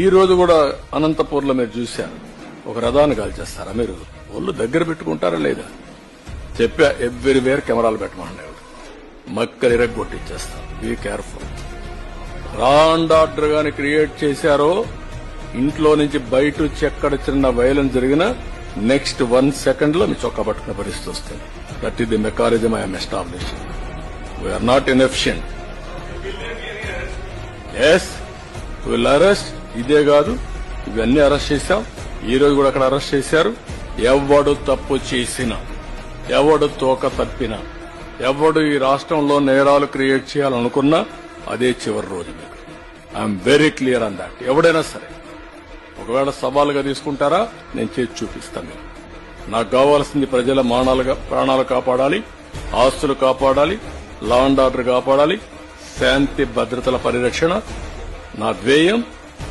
ఈ రోజు కూడా అనంతపూర్లో మీరు చూశారు. ఒక రథాన్ని కాల్చేస్తారా మీరు? ఒళ్ళు దగ్గర పెట్టుకుంటారా లేదా? చెప్పా ఎవ్రీవేర్ కెమెరాలు పెట్టమన్నాడు మక్కలు ఇరగొట్టిచ్చేస్తాం బీ కేర్ఫుల్ రాండ్ ఆర్డర్ గాని క్రియేట్ చేశారో ఇంట్లో నుంచి బయట వచ్చి ఎక్కడ చిన్న వైలెన్స్ జరిగినా నెక్స్ట్ వన్ సెకండ్లో మీ చొక్కా పట్టుకున్న పరిస్థితి వస్తుంది. That is the mechanism I'm establish we're not inefficient yes will arrest ఇదే కాదు ఇవన్నీ అరెస్ట్ చేశాం. ఈ రోజు కూడా అక్కడ అరెస్ట్ చేశారు. ఎవడు తప్పు చేసినా ఎవడు తోక తప్పినా ఎవడు ఈ రాష్ట్రంలో నేరాలు క్రియేట్ చేయాలనుకున్నా అదే చివరి రోజు మీకు. I'm very clear on that ఎవడైనా సరే ఒకవేళ సవాలుగా తీసుకుంటారా నేను చేసి చూపిస్తాను మీకు. నాకు కావాల్సింది ప్రజల మానాలుగా ప్రాణాలు కాపాడాలి ఆస్తులు కాపాడాలి లా అండ్ ఆర్డర్ కాపాడాలి శాంతి భద్రతల పరిరక్షణ నా ధ్యేయం